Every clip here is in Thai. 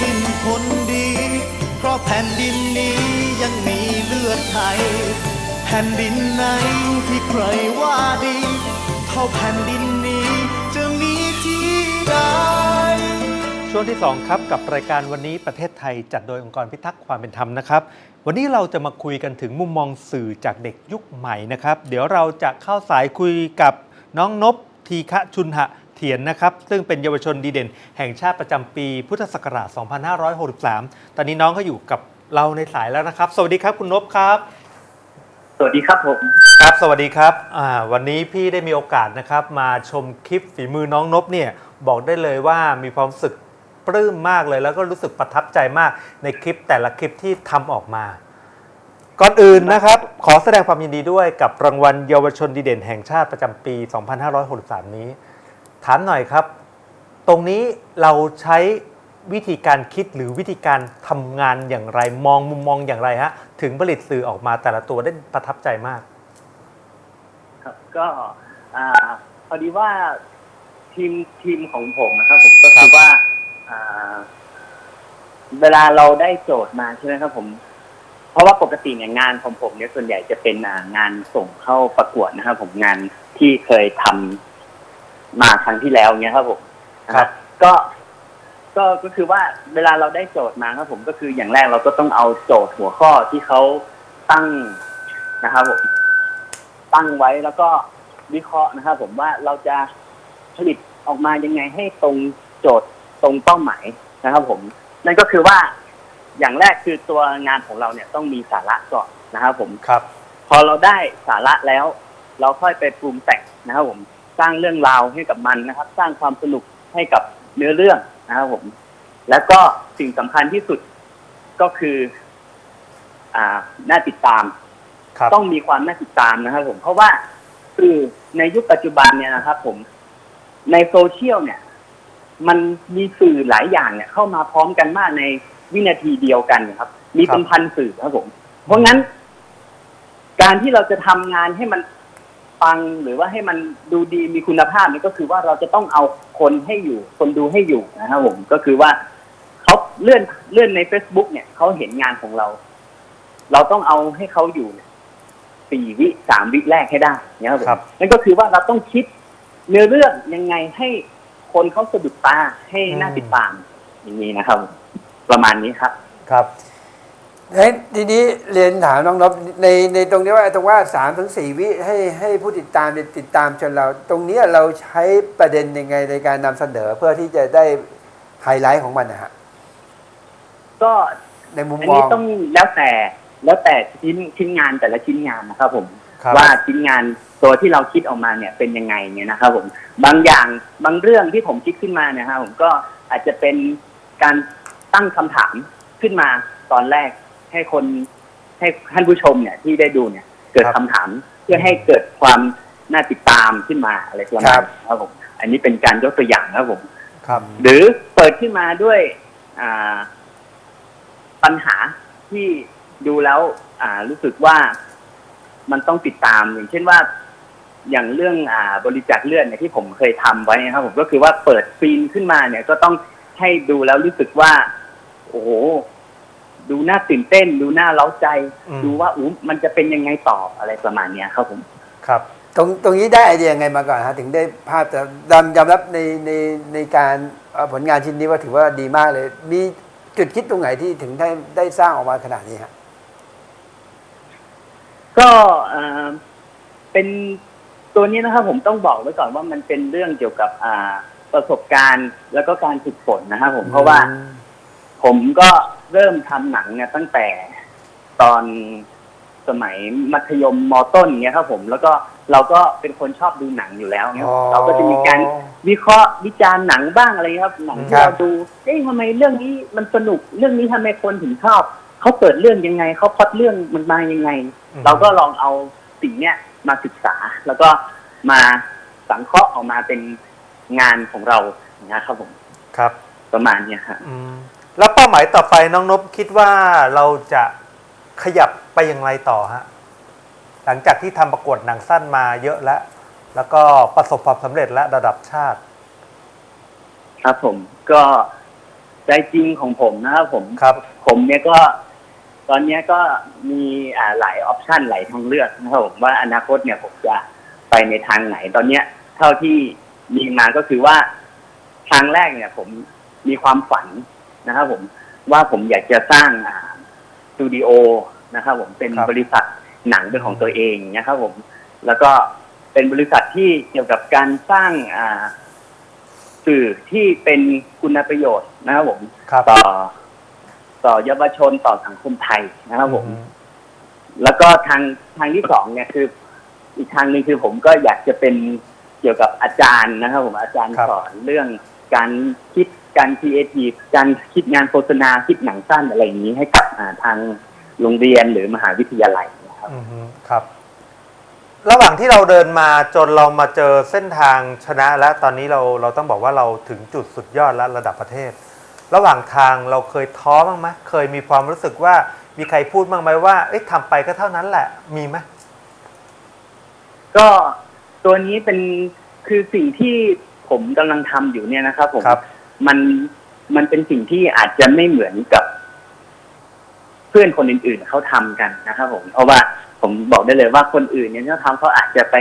สิ้นคนดี เพราะแผ่นดินนี้ยังมีเลือดไทย แผ่นดินไหนที่ใครว่าดี เท่าแผ่นดินนี้จะมีที่ใดช่วงที่ 2 ครับ กับรายการวันนี้ประเทศไทยจัดโดยองค์กรพิทักษ์ความเป็นธรรมนะครับ วันนี้เราจะมาคุยกันถึงมุมมองสื่อจากเด็กยุคใหม่นะครับ เดี๋ยวเราจะเข้าสายคุยกับน้องนบทีฆะชุนหะ ถียนนะครับ ซึ่งเป็นเยาวชนดีเด่น แห่งชาติประจำปีพุทธศักราช 2563 ตอนนี้น้องเขาอยู่กับเราในสายแล้วนะครับ สวัสดีครับคุณนบครับ สวัสดีครับผม ครับ สวัสดีครับอ่าวันนี้พี่ได้มีโอกาสนะครับ มาชมคลิปฝีมือน้องนบเนี่ยบอกได้เลยว่ามีความรู้สึกปลื้มมากเลย แล้วก็รู้สึกประทับใจมากในคลิปแต่ละคลิปที่ทำออกมา ก่อนอื่นนะครับ ขอแสดงความยินดีด้วยกับรางวัลเยาวชนดีเด่นแห่งชาติประจำปี 2563 นี้ ถามหน่อยครับ ตรงนี้เราใช้วิธีการคิดหรือวิธีการทำงานอย่างไรมองมุมมองอย่างไรฮะถึงผลิตสื่อออกมาแต่ละตัวได้ประทับใจมาก ครับก็อ่าพอดีว่าทีมทีมของผมนะครับผมก็คือว่าอ่า เวลาเราได้โจทย์มาใช่ไหมครับผม เพราะว่าปกติเนี่ยงานของผมเนี่ยส่วนใหญ่จะเป็นอ่างานส่งเข้าประกวดนะครับผมงานที่เคยทำ มาครั้งที่แล้วเนี่ยครับผมนะก็ก็ก็คือว่าเวลาเราได้โจทย์มาครับผมก็คืออย่างแรกเราก็ต้องเอาโจทย์หัวข้อที่เขาตั้งนะครับผมตั้งไว้แล้วก็วิเคราะห์นะครับผมว่าเราจะผลิตออกมายังไงให้ตรงโจทย์ตรงเป้าหมายนะครับผม นั่นก็คือว่าอย่างแรกคือตัวงานของเราเนี่ยต้องมีสาระก่อนนะครับผมครับ พอเราได้สาระแล้ว เราค่อยไปปรุงแต่งนะครับผมส ร้างเรื่องราวให้กับมันนะครับ สร้างความสนุกให้กับเนื้อเรื่องนะครับผม แล้วก็สิ่งสำคัญที่สุดก็คือ อ่าน่าติดตาม ครับ ต้องมีความน่าติดตามนะครับ ผมเพราะว่าคือในยุคปัจจุบันเนี่ยนะครับ ผมในโซเชียลเนี่ย มันมีสื่อหลายอย่างเนี่ย เข้ามาพร้อมกันมากในวินาทีเดียวกันครับ มีเป็นพันสื่อครับผม เพราะงั้น การที่เราจะทำงานให้มัน ฟังหรือว่าให้มันดูดีมีคุณภาพนี่ก็คือว่าเราจะต้องเอาคนให้อยู่ คนดูให้อยู่นะครับผมก็คือว่าเขาเลื่อนเลื่อนใน Facebook เนี่ยเขาเห็นงานของเรา เราต้องเอาให้เขาอยู่เนี่ยสี่วิสามวิแรกให้ได้เนี่ยครับผมครับนั่นก็คือว่าเราต้องคิดเนื้อเรื่องยังไงให้คนเขาสะดุดตาให้น่าติดตามอย่างนี้นะครับ ประมาณนี้ครับ ครับ เฮ้ยทีนี้เรียนถามน้องนบในในตรงนี้ว่าตรงว่าสามถึงสี่วิให้ให้ผู้ติดตามเนี่ยติดตามจนเรา ตรงเนี้ยเราใช้ประเด็นยังไงในการนำเสนอเพื่อที่จะได้ไฮไลท์ของมันนะฮะก็ในมุมอันมอนี้งต้องแล้วแต่แล้วแต่ชิ้นชิ้นงานแต่ละชิ้นงานนะครับผมครับว่าชิ้นงานตัวที่เราคิดออกมาเนี่ยเป็นยังไงเนี่ยนะครับผมบางอย่างบางเรื่องที่ผมคิดขึ้นมาเนี่ยครับผมก็อาจจะเป็นการตั้งคำถามขึ้นมาตอนแรก ให้คนให้ท่านผู้ชมเนี่ยที่ได้ดูเนี่ย เกิดครับคำถามเพื่อให้เกิดความน่าติดตามขึ้นมาอะไรประมาณนี้ครับผม อันนี้เป็นการยกตัวอย่างนะครับผมครับ หรือเปิดขึ้นมาด้วยอ่าปัญหาที่ดูแล้ว อ่ารู้สึกว่ามันต้องติดตามอย่างเช่นว่าอย่างเรื่องอ่าบริจาคเลือดเนี่ยที่ผมเคยทำไว้นะครับผมก็คือว่าเปิดฟีนขึ้นมาเนี่ยก็ต้องให้ดูแล้วรู้สึกว่า โอ้โห ดูน่าตื่นเต้น ดูน่าเล้าใจ อืม ดูว่าอู้มันจะเป็นยังไงต่ออะไรประมาณเนี้ยครับผม ครับ ตรงตรงนี้ได้ไอเดียยังไงมาก่อนฮะถึงได้ภาพแต่ยอมยอมรับในในในการเอ่อผลงานชิ้นนี้ว่าถือว่าดีมากเลย มีจุดคิดตรงไหนที่ถึงได้ได้สร้างออกมาขนาดนี้ฮะ ก็เอ่อเป็นตัวนี้นะครับผมต้องบอกไว้ก่อนว่ามันเป็นเรื่องเกี่ยวกับอ่าประสบการณ์ แล้วก็การฝึกฝนนะครับผมเพราะว่า ผมก็ เริ่มทำหนังเนี่ยตั้งแต่ตอนสมัยมัธยมมต้นเงี้ยครับผม แล้วก็เราก็เป็นคนชอบดูหนังอยู่แล้วเนี่ยอ๋อเราก็จะมีการวิเคราะห์วิจารณ์หนังบ้างอะไรเงี้ยครับหนังที่ครับ เราดูเอ้ยทำไมเรื่องนี้มันสนุกเรื่องนี้ทำไมคนถึงชอบเขาเปิดเรื่องยังไงเขาพล็อดเรื่องมันมายังไงอืมเราก็ลองเอาสิ่งเนี้ยมาศึกษา แล้วก็มาสังเคราะห์ออกมาเป็นงานของเรานะครับผมครับ ประมาณเนี้ยครับอืม แล้วเป้าหมายต่อไปน้องนบคิดว่าเราจะขยับไปอย่างไรต่อฮะหลังจากที่ทำประกวดหนังสั้นมาเยอะแล้ว แล้วก็ประสบความสำเร็จและระดับชาติ ครับผมก็ใจจริงของผมนะครับผมครับ ผมเนี่ยก็ตอนเนี้ยก็มีอ่าหลายออปชันหลายทางเลือกนะครับผมว่าอนาคตเนี่ยผมจะไปในทางไหน ตอนเนี้ย เท่าที่มีมาก็คือว่าทางแรกเนี่ย ผมมีความฝัน นะครับผมว่าผมอยากจะสร้างอ่าสตูดิโอนะครับผมเป็นครับบริษัทหนังเป็นของตัวเองนะครับผม แล้วก็เป็นบริษัทที่เกี่ยวกับการสร้างอ่าสื่อที่เป็นคุณประโยชน์นะครับผมครับต่อต่อเยาวชนต่อสังคมไทยนะครับผมอืมแล้วก็ทางทางที่สองเนี่ยคือ อีกทางหนึ่งคือผมก็อยากจะเป็นเกี่ยวกับอาจารย์นะครับ ผมอาจารย์ครับสอนเรื่องการคิด การครีเอทีฟการคิดงานโฆษณาคิดหนังสั้นอะไรอย่างนี้ให้กับอ่าทางโรงเรียนหรือมหาวิทยาลัยนะครับอือฮึครับ ระหว่างที่เราเดินมาจนเรามาเจอเส้นทางชนะแล้วตอนนี้เราเราต้องบอกว่าเราถึงจุดสุดยอดแล้วระดับประเทศ ระหว่างทางเราเคยท้อบ้างไหมเคยมีความรู้สึกว่ามีใครพูดบ้างไหมว่าเอ๊ะทำไปก็เท่านั้นแหละมีไหมก็ตัวนี้เป็นคือสิ่งที่ผมกำลังทำอยู่เนี่ยนะครับผมครับ มันมันเป็นสิ่งที่อาจจะไม่เหมือนกับ เพื่อนคนอื่นๆเขาทำกันนะครับผมเพราะว่าผมบอกได้เลยว่าคนอื่นเนี่ยเขาทำเขาอาจจะไป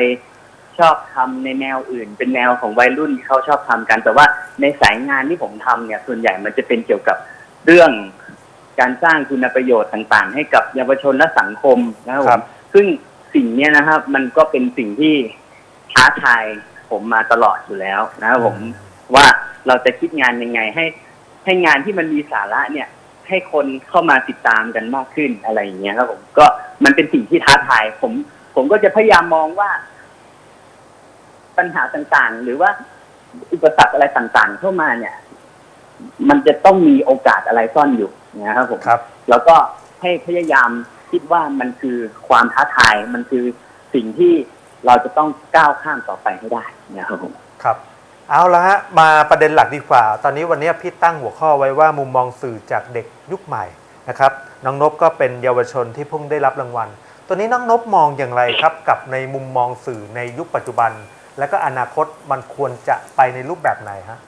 ชอบทำในแนวอื่น เป็นแนวของวัยรุ่นที่เขาชอบทำกัน แต่ว่าในสายงานที่ผมทำเนี่ย ส่วนใหญ่มันจะเป็นเกี่ยวกับเรื่องการสร้างคุณประโยชน์ต่างๆ ให้กับเยาวชนและสังคมนะครับผครัมบซึ่งสิ่งเนี้ยนะครับ มันก็เป็นสิ่งที่ท้าทายผมมาตลอดอยู่แล้วนะครับผมว่า เราจะคิดงานยังไงให้ให้งานที่มันมีสาระเนี่ย ให้คนเข้ามาติดตามกันมากขึ้นอะไรอย่างเงี้ยครับผมก็มันเป็นสิ่งที่ท้าทาย ผม ผมก็จะพยายามมองว่า ปัญหาต่างๆ หรือว่าอุปสรรคอะไรต่างๆ เข้ามาเนี่ย มันจะต้องมีโอกาสอะไรซ่อนอยู่นะครับผมครับ แล้วก็ให้พยายามคิดว่ามันคือความท้าทายมันคือสิ่งที่เราจะต้องก้าวข้ามต่อไปให้ได้นะครับผมครับ เอาละฮะมาประเด็นหลักดีกว่า ตอนนี้วันนี้พี่ตั้งหัวข้อไว้ว่ามุมมองสื่อจากเด็กยุคใหม่นะครับน้องนบก็เป็นเยาวชนที่เพิ่งได้รับรางวัล ตัวนี้น้องนบมองอย่างไรครับ กับในมุมมองสื่อในยุคปัจจุบัน และก็อนาคตมันควรจะไปในรูปแบบไหนฮะ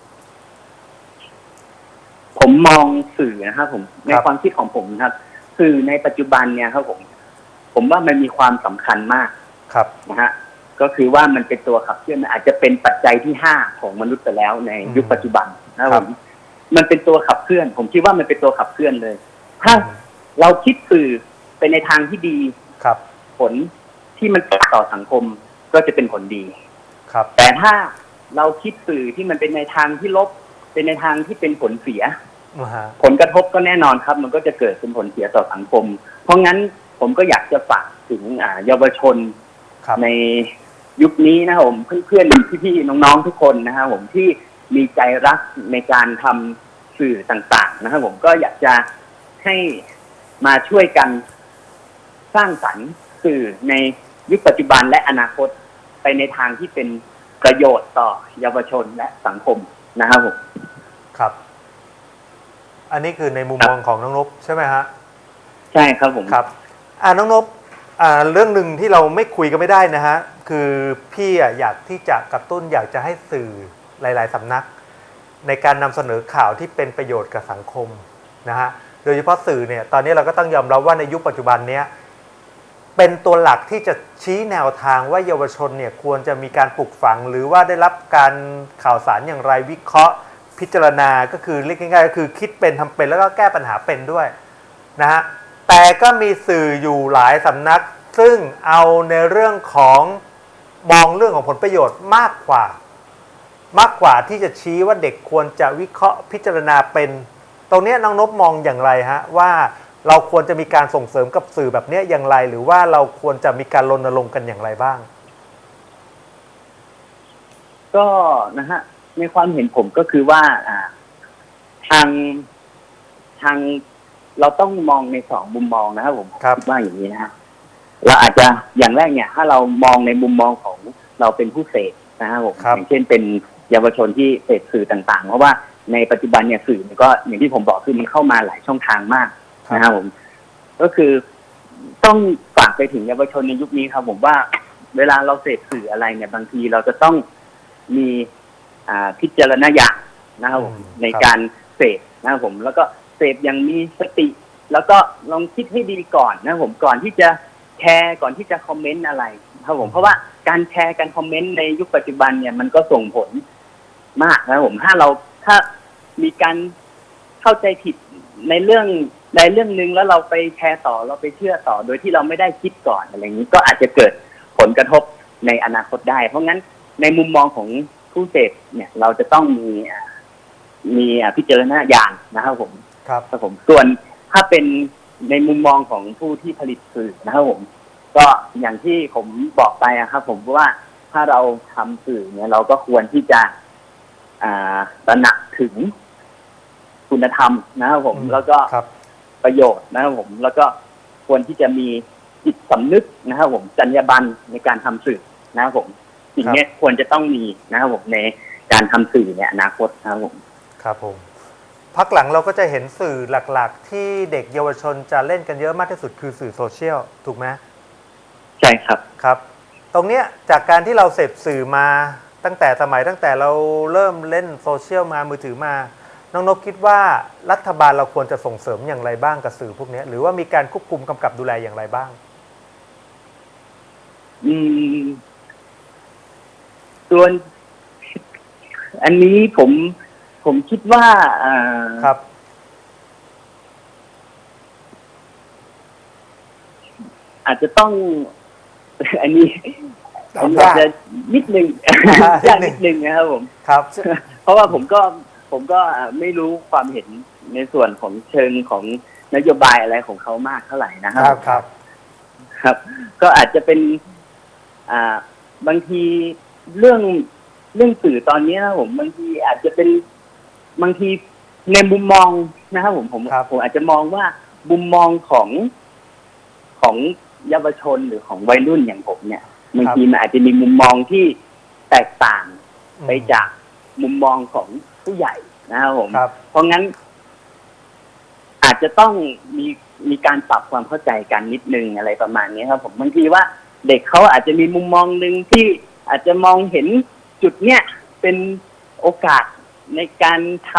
ผมมองสื่อนะครับผมในครับความคิดของผมนะครับ สื่อในปัจจุบันเนี่ยครับผม ผมว่ามันมีความสำคัญมากครับนะฮะ ก็คือว่ามันเป็นตัวขับเคลื่อนมันอาจจะเป็นปัจจัยที่ห้าของมนุษย์ไปแล้วในยุคปัจจุบันนะครับคผรับมมันเป็นตัวขับเคลื่อน ผมคิดว่ามันเป็นตัวขับเคลื่อนเลย ถ้าอืมเราคิดสื่อไปในทางที่ดีครับ ผลที่มันเกิดต่อสังคมก็จะเป็นผลดีครับ แต่ถ้าเราคิดสื่อที่มันเป็นในทางที่ลบ เป็นในทางที่เป็นผลเสียอ่าฮะผลกระทบก็แน่นอนครับ มันก็จะเกิดเป็นผลเสียต่อสังคม เพราะงั้นผมก็อยากจะฝากถึงอ่าเยาวชนครับใน ยุคนี้นะครับผมเพื่อนๆพี่ๆน้องๆทุกคนนะครับผมที่มีใจรักในการทำสื่อต่าง ๆ นะครับผมก็อยากจะให้มาช่วยกันสร้างสรรค์สื่อในยุคปัจจุบันและอนาคตไปในทางที่เป็นประโยชน์ต่อเยาวชนและสังคมนะครับผมครับ อันนี้คือในมุมมองของน้องนบใช่ไหมฮะใช่ครับผมครับ อ่าน้องนบอ่า เรื่องหนึ่งที่เราไม่คุยกันไม่ได้นะฮะ คือพี่อะอยากที่จะกระตุ้นอยากจะให้สื่อหลาย ๆสำนัก ในการนำเสนอข่าวที่เป็นประโยชน์กับสังคมนะฮะ โดยเฉพาะสื่อเนี่ยตอนนี้เราก็ต้องยอมรับว่าในยุคปัจจุบันเนี้ยเป็นตัวหลักที่จะชี้แนวทางว่าเยาวชนเนี่ยควรจะมีการปลูกฝัง หรือว่าได้รับการข่าวสารอย่างไรวิเคราะห์ พิจารณาก็คือเรียกง่ายๆก็คือคิดเป็นทำเป็นแล้วก็แก้ปัญหาเป็นด้วยนะฮะ แต่ก็มีสื่ออยู่หลายสำนัก ซึ่งเอาในเรื่องของมองเรื่องของผลประโยชน์มากกว่า มากกว่าที่จะชี้ว่าเด็กควรจะวิเคราะห์พิจารณาเป็น ตรงนี้น้องนบมองอย่างไรฮะว่าเราควรจะมีการส่งเสริมกับสื่อแบบนี้อย่างไร หรือว่าเราควรจะมีการรณรงค์กันอย่างไรบ้าง ก็นะฮะในความเห็นผมก็คือว่าทางทาง เราต้องมองในสองมุมมองนะครับผมครับดว่าอย่างนี้นะฮะเราอาจจะอย่างแรกเนี่ย ถ้าเรามองในมุมมองของเราเป็นผู้เสพนะครับผมครับ อย่างเช่นเป็นเยาวชนที่เสพสื่อต่างๆ เพราะว่าในปัจจุบันเนี่ยสื่อมันก็อย่างที่ผมบอกคือมันเข้ามาหลายช่องทางมากนะครับผม ก็คือต้องฝากไปถึงเยาวชนในยุคนี้ครับผมว่า เวลาเราเสพสื่ออะไรเนี่ย บางทีเราจะต้องมีอ่าพิจารณญาณนะครับผมอืมในครับ การเสพนะครับผม แล้วก็ เสพอย่างมีสติ แล้วก็ลองคิดให้ดีก่อนนะครับผมก่อนที่จะแชร์ก่อนที่จะคอมเมนต์อะไรนะครับผมเพราะว่าการแชร์การคอมเมนต์ในยุคปัจจุบันเนี่ยมันก็ส่งผลมากนะครับผมถ้าเราถ้ามีการเข้าใจผิดในเรื่องในเรื่องหนึ่งแล้วเราไปแชร์ต่อเราไปเชื่อต่อ โดยที่เราไม่ได้คิดก่อนอะไรอย่างนี้ก็อาจจะเกิดผลกระทบในอนาคตได้ เพราะงั้นในมุมมองของผู้เสพเนี่ย เราจะต้องมีอ่ามีอ่าพิจารณญาณนะครับผม ครับครับผมส่วนถ้าเป็นในมุมมองของผู้ที่ผลิตสื่อนะครับผม ก็อย่างที่ผมบอกไปอะครับผมว่าถ้าเราทำสื่อเนี่ยเราก็ควรที่จะ อ่าตระหนักถึงคุณธรรมนะครับผมอืมแล้วก็ครับประโยชน์นะครับผม แล้วก็ควรที่จะมีจิตสำนึกนะครับผมจรรยาบรรณในการทำสื่อนะครับผมสิ่งเนี้ยควรจะต้องมีนะครับผมในการทำสื่อในอนาคตนะครับผม ครับผม พักหลังเราก็จะเห็นสื่อหลักๆ ที่เด็กเยาวชนจะเล่นกันเยอะมากที่สุดคือสื่อโซเชียลถูกไหมใช่ครับครับ ตรงเนี้ยจากการที่เราเสพสื่อมาตั้งแต่สมัยตั้งแต่เราเริ่มเล่นโซเชียลมามือถือมา น้องนกคิดว่ารัฐบาลเราควรจะส่งเสริมอย่างไรบ้างกับสื่อพวกเนี้ยหรือว่ามีการควบคุมกำกับดูแลอย่างไรบ้าง อืมส่วนอันนี้ผม ผมคิดว่าอ่าครับ อาจจะต้อง อันนี้ตผอบมยากอาจจะนิดนึงอ่ายากนิดนึงนะครับผม ครับ เพราะว่าผมก็ผมก็อ่าไม่รู้ความเห็นในส่วนของเชิงของนโยบายอะไรของเขามากเท่าไหร่นะคครัรับบครับ ครับ ก็อาจจะเป็น อ่า บางทีเรื่องเรื่องสื่อตอนนี้นะผมบางทีอาจจะเป็น บางทีในมุมมองนะครับผมผมครับ ผมอาจจะมองว่ามุมมองของของเยาวชนหรือของวัยรุ่นอย่างผมเนี่ยบางทีมันอาจจะมีมุมมองที่แตกต่างไปจากมุมมองของผู้ใหญ่นะครับผม ครับ เพราะงั้น อาจจะต้องมีมีการปรับความเข้าใจกันนิดนึงอะไรประมาณนี้ครับ ผมบางทีว่าเด็กเขาอาจจะมีมุมมองหนึ่งที่อาจจะมองเห็นจุดเนี้ยเป็นโอกาส ในการท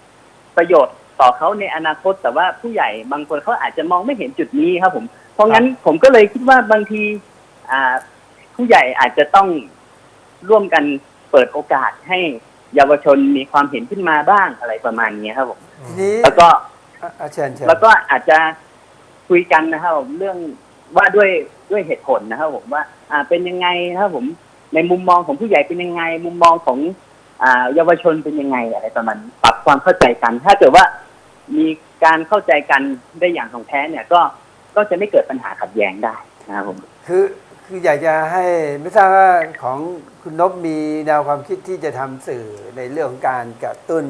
ำประโยชน์ต่อเขาในอนาคต แต่ว่าผู้ใหญ่บางคนเขาอาจจะมองไม่เห็นจุดนี้ครับ ผม เพราะงั้นผมก็เลยคิดว่าบางที อ่า ผู้ใหญ่อาจจะต้องร่วมกันเปิดโอกาสให้เยาวชนมีความเห็นขึ้นมาบ้างอะไรประมาณนี้ครับผมทีนี้แล้วก็อะอะเชิญเชิญแล้วก็อาจจะคุยกันนะครับผมเรื่องว่าด้วยด้วยเหตุผลนะครับผมว่า อ่าเป็นยังไงนะครับผมในมุมมองของผู้ใหญ่เป็นยังไง มุมมองของอ่า เยาวชนเป็นยังไงอะไรประมาณปรับความเข้าใจกัน ถ้าเกิดว่ามีการเข้าใจกันได้อย่างถ่องแท้เนี่ยก็ก็จะไม่เกิดปัญหาขัดแย้งได้นะครับผมคือคืออยากจะให้ไม่ทราบว่าของคุณนบมีแนวความคิดที่จะทำสื่อในเรื่องของการกระตุ้น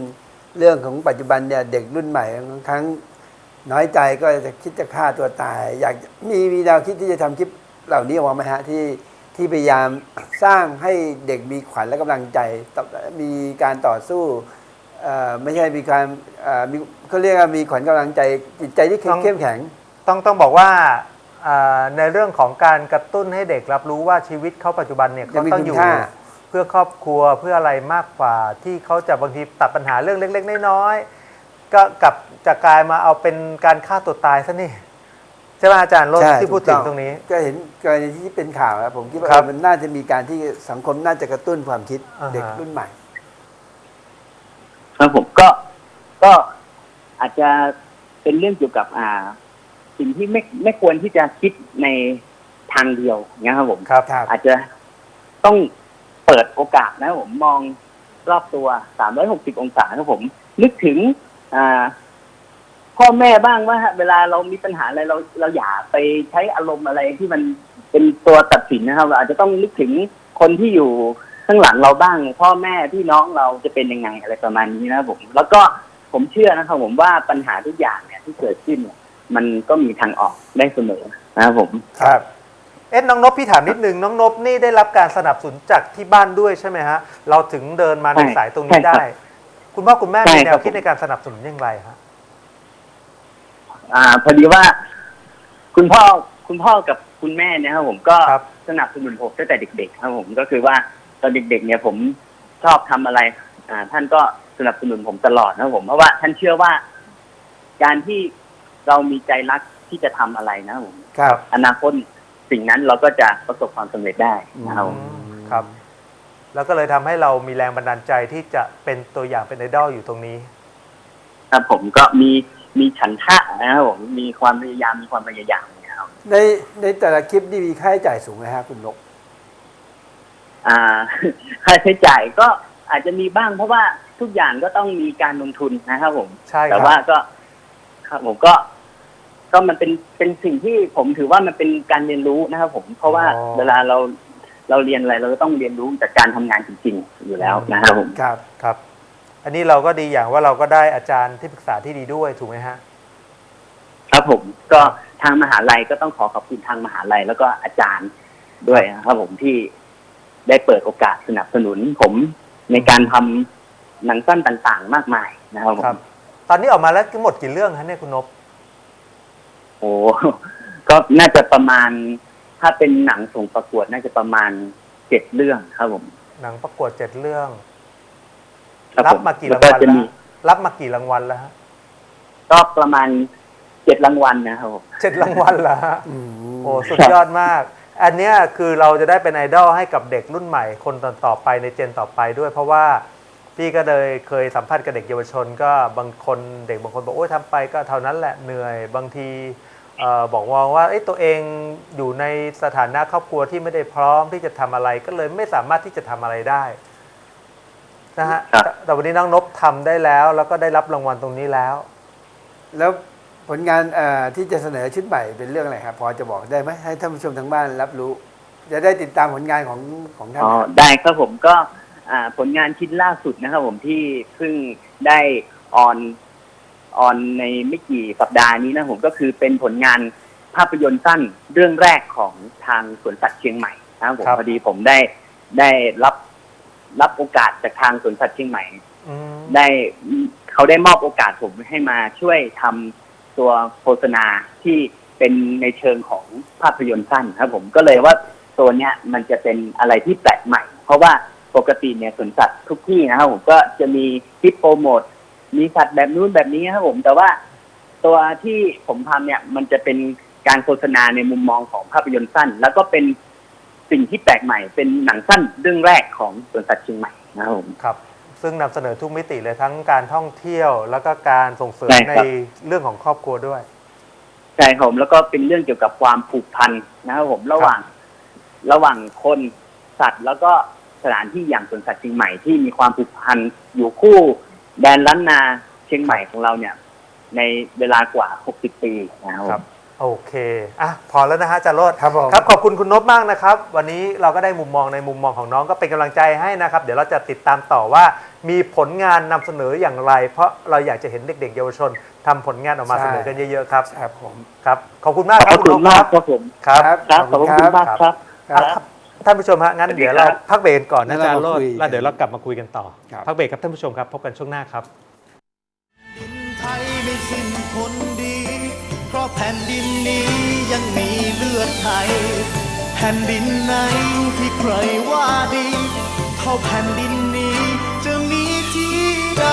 เรื่องของปัจจุบันเนี่ยเด็กรุ่นใหม่บางครั้งน้อยใจก็จะคิดจะฆ่าตัวตาย อยากมีมีแนวคิดที่จะทำคลิปเหล่านี้ออกมาไหมฮะที่ ที่พยายามสร้างให้เด็กมีขวัญและกำลังใจต่อมีการต่อสู้เอ่อไม่ใช่มีการเอ่อมีเขาเรียกว่ามีขวัญกำลังใจจิตใจที่เข้มต้องเข้มแข็ง ต้องต้องบอกว่าอ่าในเรื่องของการกระตุ้นให้เด็กรับรู้ว่าชีวิตเขาปัจจุบันเนี่ยยัเขางมีต้องคุณอยู่ค่าเพื่อครอบครัวเพื่ออะไรมากกว่า ที่เขาจะบางทีตัดปัญหาเรื่องเล็ก ๆ น้อยๆก็กลับจะกลายมาเอาเป็นการฆ่าตัวตายซะนี่ ใช่ไหมอาจารย์รถใช่ที่พูดถูถึกงต้องตรงนี้ ก็เห็นกรณีที่เป็นข่าวแล้วผมคิดว่าครับเออมันน่าจะมีการที่สังคมน่าจะกระตุ้นความคิดอ่าฮะ เด็กรุ่นใหม่ ครับผมก็ก็อาจจะเป็นเรื่องเกี่ยวกับอ่า สิ่งที่ไม่ไม่ควรที่จะคิดในทางเดียวนะครับผม ครับ ครับ อาจจะต้องเปิดโอกาสนะครับผมมองรอบตัว 360 องศาครับผม นึกถึงอ่า พ่อแม่บ้างว่าเวลาเรามีปัญหาอะไรเราเราอย่าไปใช้อารมณ์อะไรที่มันเป็นตัวตัดสินนะครับ เราอาจจะต้องนึกถึงคนที่อยู่ข้างหลังเราบ้าง พ่อแม่พี่น้องเราจะเป็นยังไงอะไรประมาณนี้นะครับผม แล้วก็ผมเชื่อนะครับผมว่าปัญหาทุกอย่างเนี่ยที่เกิดขึ้นเนี่ยมันก็มีทางออกได้เสมอนะครับผมครับ เอ๊ะน้องนบพี่ถามนิดนึงน้องนบนี่ได้รับการสนับสนุนจากที่บ้านด้วยใช่ไหมฮะเราถึงเดินมาในใช่สายตรงนี้ใช่ครับได้ คุณพ่อคุณแม่ใช่มีแนครัวบคิดในการสนับสนุนอย่างไรฮะ อ่า พอดีว่า คุณพ่อคุณพ่อกับคุณแม่เนี่ยครับผมก็ครับสนับสนุนผมตั้งแต่เด็ก ๆ ครับผมก็คือว่าตอนเด็ก ๆ เนี่ยผมชอบทำอะไร อ่า ท่านก็สสนับสนุนผมตลอดนะครับผมเพราะว่าท่านเชื่อว่า การที่เรามีใจรักที่จะทำอะไรนะครับผม ครับอนาคตสิ่งนั้นเราก็จะประสบความสำเร็จได้นะครับผม ครับ แล้วก็เลยทำให้เรามีแรงบันดาลใจที่จะเป็นตัวอย่างเป็นไอดอลอยู่ตรงนี้ ครับผมก็มี มีฉันทะนะครับผมมีความพยายามมีความพยายามนะครับในในแต่ละคลิปนี่มีค่าใช้จ่ายสูงไหมฮะคุณนกอ่าค่าใช้จ่ายก็อาจจะมีบ้างเพราะว่าทุกอย่างก็ต้องมีการลงทุนนะครับผมใช่คแต่รับว่าก็ครับผมก็ ก็มันเป็นเป็นสิ่งที่ผมถือว่ามันเป็นการเรียนรู้นะครับผม เพราะว่าเวลาเราเราเรียนอะไรเราก็ต้องเรียนรู้จากการทำงานจริงๆอยู่แล้วนะครับผมครับครับ อันนี้เราก็ดีอย่างว่าเราก็ได้อาจารย์ที่ปรึกษาที่ดีด้วยถูกไหมฮะ ครับผมก็ทางมหาลัยก็ต้องขอขอบคุณทางมหาลัย แล้วก็อาจารย์ด้วยนะครับผมที่ได้เปิดโอกาสสนับสนุนผมในการทำหนังสั้นต่างๆ มากมายนะครับผมครับตอนนี้ออกมาแล้วทั้งหมดกี่เรื่องฮะเนี่ยคุณนพโอ้ก็น่าจะประมาณ ถ้าเป็นหนังส่งประกวดน่าจะประมาณเจ็ดเรื่องครับผม หนังประกวดเจ็ดเรื่อง ครับรับผมมากี่แล้ราวงก็วัลจะแล้วมีรับมากี่รางวัลแล้วฮะก็ประมาณเจ็ดรางวัลนะครับผมเจ็ดรางวัลแล้วฮะอืมโอ้สุดยอดมาก อันเนี้ยคือเราจะได้เป็นไอดอลให้กับเด็กรุ่นใหม่คนต่อๆไปในเจนต่อไปด้วย เพราะว่าพี่ก็เลยเคยสัมภาษณ์กับเด็กเยาวชน ก็บางคนเด็กบางคนบอกโอ้ยทำไปก็เท่านั้นแหละเหนื่อยบางทีเออบอกมองว่าเอ้ยตัวเองอยู่ในสถานะครอบครัวที่ไม่ได้พร้อมที่จะทำอะไรก็เลยไม่สามารถที่จะทำอะไรได้ นะฮะครับ แต่แต่วันนี้น้องนบทำได้แล้ว แล้วก็ได้รับรางวัลตรงนี้แล้ว แล้วผลงานเอ่อที่จะเสนอชุดใหม่เป็นเรื่องอะไรครับ พอจะบอกได้ไหมให้ท่านผู้ชมทางบ้านรับรู้ จะได้ติดตามผลงานของของท่านอ๋อนะครับได้ครับผมก็อ่าผลงานชิ้นล่าสุดนะครับผมที่เพิ่งได้ออนออนในไม่กี่สัปดาห์นี้นะผมก็คือเป็นผลงานภาพยนตร์สั้นเรื่องแรกของทางสวนสัตว์เชียงใหม่นะครับผมครับ พอดีผมได้ได้รับ รับโอกาสจากทางสวนสัตว์เชียงใหม่อืมได้เขาได้มอบโอกาสผมให้มาช่วยทำตัวโฆษณาที่เป็นในเชิงของภาพยนตร์สั้นครับผมก็เลยว่าตัวเนี้ยมันจะเป็นอะไรที่แปลกใหม่ เพราะว่าปกติเนี่ยสวนสัตว์ทุกที่นะครับผมก็จะมีคลิปโปรโมทมีสัตว์แบบนู้นแบบนี้ครับผมแต่ว่าตัวที่ผมทำเนี่ยมันจะเป็นการโฆษณาในมุมมองของภาพยนตร์สั้น แล้วก็เป็น สิ่งที่แปลกใหม่เป็นหนังสั้นเรื่องแรกของสวนสัตว์เชียงใหม่นะครับผม ครับ ซึ่งนำเสนอทุกมิติเลยทั้งการท่องเที่ยวแล้วก็การส่งเสริมใช่ในครับ เรื่องของครอบครัวด้วย ใช่ครับผมแล้วก็เป็นเรื่องเกี่ยวกับความผูกพันนะครับผมระหว่างระหว่างคนสัตว์ แล้วก็สถานที่อย่างสวนสัตว์เชียงใหม่ที่มีความผูกพันอยู่คู่ แดนล้านนาเชียงใหม่ของเราเนี่ย ในเวลากว่า 60 ปีนะครับผม โอเค อะ พอแล้วนะฮะอาจารย์โรดครับผม ครับ ขอบคุณคุณนพมากนะครับ วันนี้เราก็ได้มุมมองในมุมมองของน้องก็เป็นกำลังใจให้นะครับ เดี๋ยวเราจะติดตามต่อว่า มีผลงานนำเสนออย่างไร เพราะเราอยากจะเห็นเด็ก ๆ เยาวชนทำผลงานออกมาใช่ เสนอกันเยอะๆครับ ครับผม ครับ ขอบคุณมากขครัอบบคุคุณณนพมาคกรับ ครับผม ครับ ครับขอบคุณมากครับ ครับ ครับ ท่านผู้ชมฮะ งั้นสวัสดีเดี๋ยวเราครับพักเบรกก่อนนะอาจารย์แล้วโรเราดมาคุยแล้วเดี๋ยวเรากลับมาคุยกันต่อ ครับ พักเบรกครับท่านผู้ชมครับ พบกันช่วงหน้าครับ ผ่นดินนี้ยังมีเลือดไทย แผ่นดินไหนที่ใครว่าดี เท่าแผ่นดินนี้จะมีที่ใด